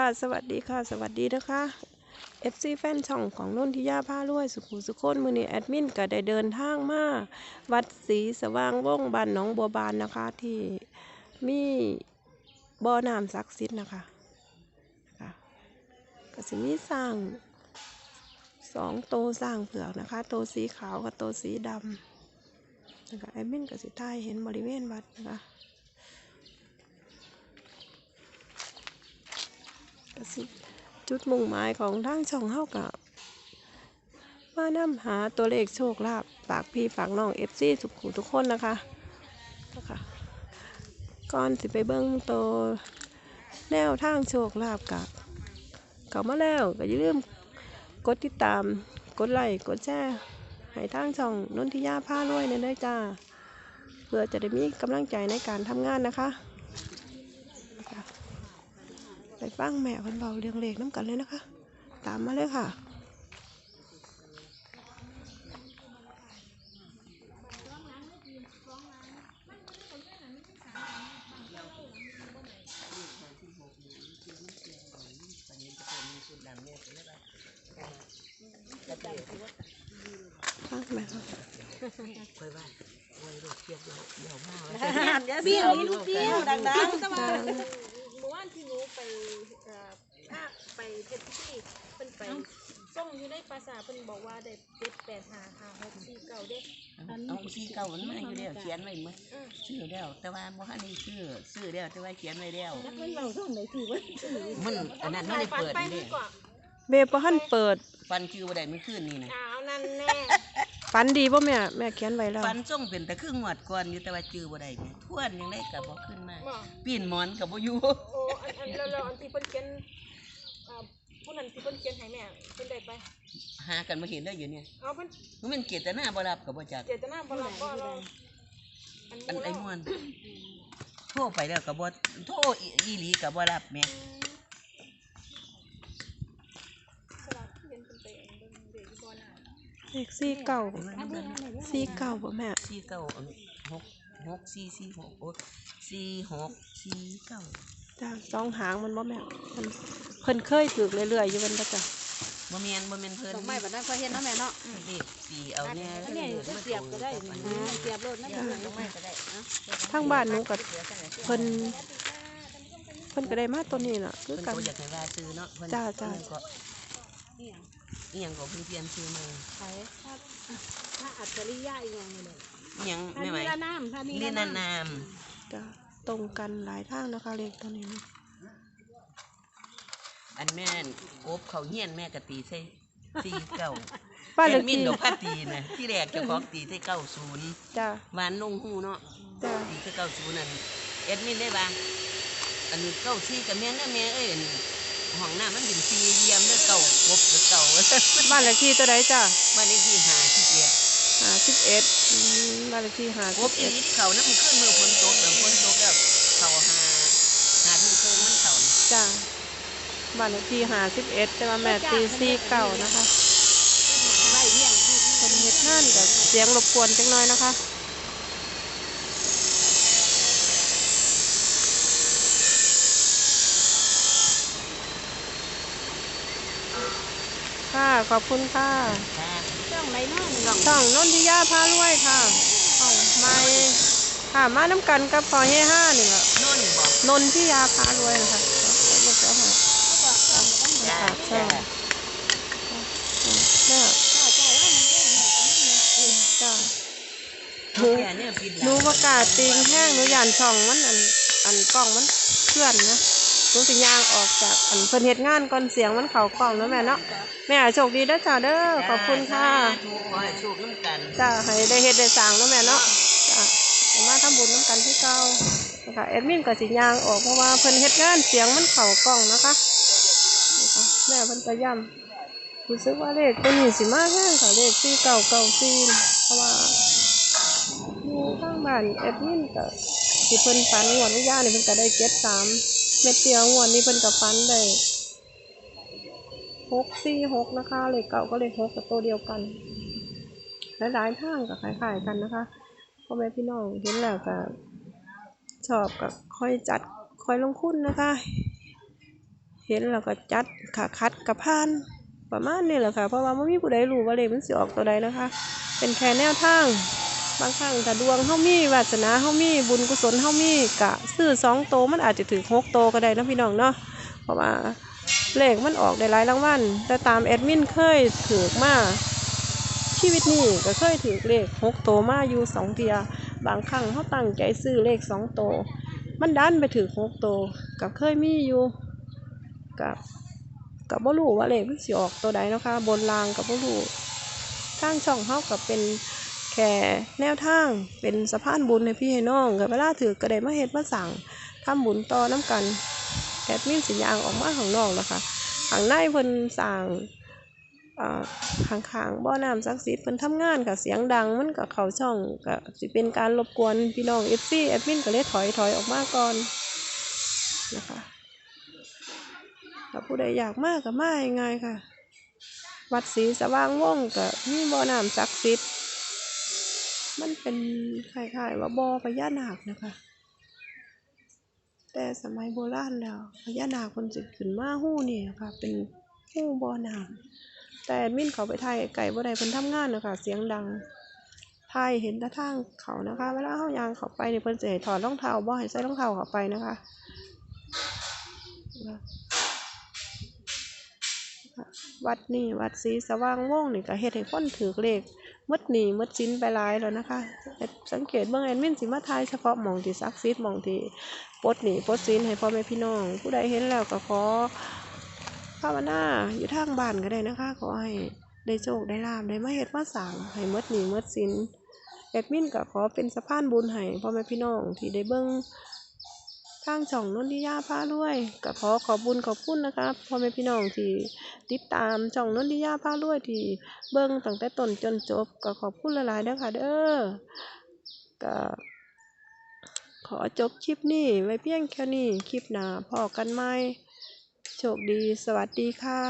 ค่ะ สวัสดีค่ะ สวัสดีนะคะ FC แฟนช่องของนุ่นทิยาผ้ารวยสุขุสุขคนมือนี้แอดมินก็ได้เดินทางมาวัดศรีสว่างวงบ้านหนองบัวบานนะคะ ที่มีบ่อน้ำศักดิ์สิทธิ์นะคะค่ะก็สิมีสร้างสองโตสร้างเผือกนะคะ โตสีขาวกับโตสีดำนะคะแอดมินก็สิท้ายเห็นบริเวณวัดนะคะ สิจุดมุ่งหมายของทางช่องเฮากับมานำหาตัวเลขโชคลาภฝากพี่ฝากน้องเอฟซีทุกคู่ทุกคนนะคะนะคะก่อนสิไปเบิ้งตัวแนวทางโชคลาภกับเขามาแล้วก็อย่าลืมกดติดตามกดไลค์กดแชร์ให้ทางช่องนนทิยาผ้ารวยในเด้อจ้า เพื่อจะได้มีกำลังใจในการทำงานนะคะ ฟังแม่เพิ่นเบาเรื่องเลขน้ำกันเลยนะคะ ตามมาเลยค่ะฟังแม่ค่ะค่อยว่าโอ้ยลูกเทียบเดียวเดียวมากเลยเบี้ยวนี่ลูกเบี้ยวดังๆแต่ ว่าจ้าเมื่อวานที่หนูไปเอ่อถ้าไปเพชรที่เพิ่นไปส่งอยู่ในภาษาทเพิ่นบอกว่าได้เจ็ดแปดห้าห้าหกสี่เก้าเด้เอาซีเก่ามันมาอยู่แล้วเขียนไว้มั้ยอืมซื้อแล้วแต่ว่าบ่ทันได้ซื้อซื้อแล้วแต่ว่าเขียนไว้แล้วแล้วเพิ่นเราส่งไหนถือว่ามันอันนั้นไม่ได้เปิดไปนี่ดีเด้กว่าเบบ่หันเปิด ฟันคิวบ่ได้มันขึ้นนี่นะอ้าวนั่นแน่ ฝันดีบ่แม่แม่เขียนไว้แล้ว ฟันส่งเป็นแต่ครึ่งงวดก่อนอยู่แต่ว่าจื้อบ่ได้แม่ทวนยังได้ก็บ่ขึ้นมาบอกปีนหมอนก็บ่อยู่ โอ้อันอันแล้วแล้วอันที่เพิ่นเขียนเอ่อผู้นั้นที่เพิ่นเขียนให้แม่เพิ่นได้ไปหากันบ่เห็นได้อยู่เนี่ยเอาเพิ่นมันเป็นเจตนาบ่รับก็บ่จักเจตนาบ่รับบ่เราอันอันนี้ไอ้เราม่วนโทรไปแล้วก็บ่โทรอีหลีก็บ่รับแม่สลับเขียนเพิ่นไปอันเบิ่งเด็กบ่น่ะ เลขสี่เก้าสี่เก้าบ่แม่สี่เก้าอันหกหกสี่สี่หกโอ้สี่หกสี่เก้าจ้าสองหางมันบ่แม่มันเพิ่นเคยถือเรื่อยๆอยู่มันก็จ้ะบ่แม่นบ่แม่นเพิ่นดอกไม้แบบนั้นก็เห็นเนาะแม่เนาะอืมเลขสี่เอาแน่อันนี้ก็เสียบก็ได้นี่เสียบรถนั่นดอกไม้ก็ได้ทางบ้านหนูกับเพิ่นเพิ่นก็ได้มาตัวนี้ล่ะคือเพิ่นกันก็อยากให้ว่าซื้อเนาะเพิ่นจ้าจ้าเพิ่นก็ อีหยังก็เพิ่นเปลี่ยนชื่อใหม่ใช่ถ้าถ้าอัจฉริยะอีกอย่างหนึงเลยอีหยังถ้าแม่ไหมมีละน้ำถ้ามีเรียนละนานน้ามจ้ะตรงกันหลายทางนะคะเลขตัวนี้นะอันแม่นโอบเขาเฮียนแม่ก็ตีใส่สี่เก้าบ้านเลแอขดมินที่ดอกพัดตีนะที่แรกเจ้าของตีใส่เก้าศูนย์จ้ะหวานลงหูเนาะ จ้ะตีใส่เก้าศูนย์นั่นแอดมินได้บ้างอันนี้เก้าสี่กับแม่นนะแม่เอ้ย ห้องน้ำมันเป็นสี่เหลี่ยมเด้อเก้ากบกับเก้าบ้านเลขที่ตัวใดจ้ะบ้านเลขที่หาที่เจ็ดห้าสิบเอ็ดบ้านเลขที่ห้ากสิบบอีเอ็ดหลีที่เขานั่นมันขึ้นมือฝนตกแล้วฝนตกแล้วเขาหาหาทุ่งเครื่องมันเขาน่ะจ้ะบ้านเลขที่ห้าสิบเอ็ดแต่ว่าแม่ตีสี่เก้านะคะำไว้เลี้ยงที่คนเฮ็ดงานกับเสียงรบกวนจังน้อยนะคะ ขอบคุณค่ะค่ะช่องไหนเนาะน้องช่องนนทิยาพารวยค่ะช่องไม่ค่ะมาน้ำกันกับพอเฮห้านี่แหละโน่นบอกนนทิยาพารวยนะคะเรียกแล้วค่ะจ้าค่ะใช่จ้าเนี่ยข้าวเจ้าว่ามันเป็นอย่างนี้จ้าหลูนูกแก่เนี่ยปิดหนูประกล้าศติงแห้งหนูยานช่องมันอันอันกล้องมันเคลื่อนนะ หนูสิย่างออกจากอันเพิ่นเฮ็ดงานก่อนเสียงมันเข้ากล้องเนาะแม่เนาะแม่โชคดีเด้อจ้าเด้อขอบคุณค่ะถูกขอให้โชคน้ำกันจ้าให้ได้เฮ็ดได้สร้างเนาะแม่เนาะจ้าให้มาทำบุญน้ำกันที่เก่านะคะแอดมินก็สิย่างออกเพราะว่าเพิ่นเฮ็ดงานเสียงมันเข้ากล้องนะคะนี่ค่ะแม่เพิ่นก็ย้ำรู้สึกว่าเลขตัวนี้สิมาแห้งค่ะเลขที่เก่าเก่าซีเพราะว่าอยู่ข้างบ้านแอดมินก็สิเพิ่นฝันงวดวิญญานี่เพิ่นก็ได้เจ็ดสาม เม็ดเดียวงวดนี้เพิ่นก็ฝันได้หกสี่หกนะคะเลขเก่าก็เลขหกกับตัวเดียวกันหลายๆทางก็คล้ายๆกันนะคะพ่อแม่พี่น้องเห็นแล้วก็ชอบก็ค่อยจัดค่อยลงทุนนะคะ เห็นแล้วก็จัดขาคัดกับพานประมาณนี้แหละค่ะเพราะว่าไม่มีผู้ใดรู้ว่าเลขมันสิออกตัวใดนะคะ เป็นแค่แนวทาง บางครั้งถ้าดวงเฮามีวาสนาเฮามีบุญกุศลเฮามีกะซื้อสองโตมันอาจจะถึงหกโตก็ได้นะพี่น้องเนาะเพราะว่าเลขมันออกได้หลายรางวัลแต่ตามแอดมินเคยถือมาชีวิตนี้ก็เคยถือเลขหกโตมาอยู่สองเทียบางครั้งเขาตั้งใจซื้อเลขสองโต มันดันไปถือหกโตกับเคยมีอยู่กับกับบ่รู้ว่าเลขมันสิออกตัวใดนะคะบนรางกับบ่รู้ทางช่องเฮากับเป็น แค่แนวทางเป็นสะพานบุญให้พี่ให้น้องกับเวลาถือก็ไดมาเฮ็ดมาสั่งทำบุญต่อน้ำกันแอดมินสิยางออกมาข้างนอกแล้วค่ะข้างในเพิ่นสั่งอ่าข้างๆบ่อน้ำศักดิ์สิทธิ์เพิ่นทำงานกับเสียงดังมันก็เขาช่องก็สิเป็นการรบกวนพี่น้อง FC แอดมินก็เลยถอยถอยออกมาก่อนนะคะถ้าผู้ใดอยากมากก็มาง่ายค่ะ วัดศรีสว่างวงศ์ก็มีบ่อน้ำศักดิ์สิทธิ์ มันเป็นคล้ายๆว่าบ่อพญานาคนะคะ แต่สมัยโบราณแล้วพญานาคคนสิขึ้นมาหู้นี่ค่ะเป็นหู้บ่อน้ำแต่มินเขาไปถ่ายไก่บ่ได้เพิ่นทำงานนะคะเสียงดังถ่ายเห็นต่ทางเขานะคะเวลาเฮายางเขาไปนี่เพิ่นสิให้ถอดรองเท้าบ่ให้ใส่รองเท้าเขาไปนะคะวัดนี่วัดศรีสว่างวงนี่ก็เฮ็ดให้คนถือเลข มดหนีมดสินไปลายแล้วนะคะ สังเกตเบิ่งแอดมินสิมาทายเฉพาะมองที่ศักดิ์สิทธิ์หม่องที่ปดหนีปดสินให้พ่อแม่พี่น้อง ผู้ใดเห็นแล้วก็ขอภาวนาอยู่ทางบ้านก็ได้นะคะ ขอให้ได้โชคได้ลาภได้มาเฮ็ดมาสางให้มดหนีมดสินแอดมินก็ขอเป็นสะพานบุญให้พ่อแม่พี่น้องที่ได้เบิ่ง ทางช่องนนทิยาพารวยก็ขอขอบบุญขอบคุณนะคะพ่อแม่พี่น้องที่ติดตามช่องนนทิยาพารวยที่เบิ่งตั้งแต่ต้นจนจบก็ขอบคุณหลายๆเด้อค่ะเด้อก็ขอจบคลิปนี้ไว้เพียงแค่นี้คลิปหน้าพอกันไหมโชคดีสวัสดีค่ะ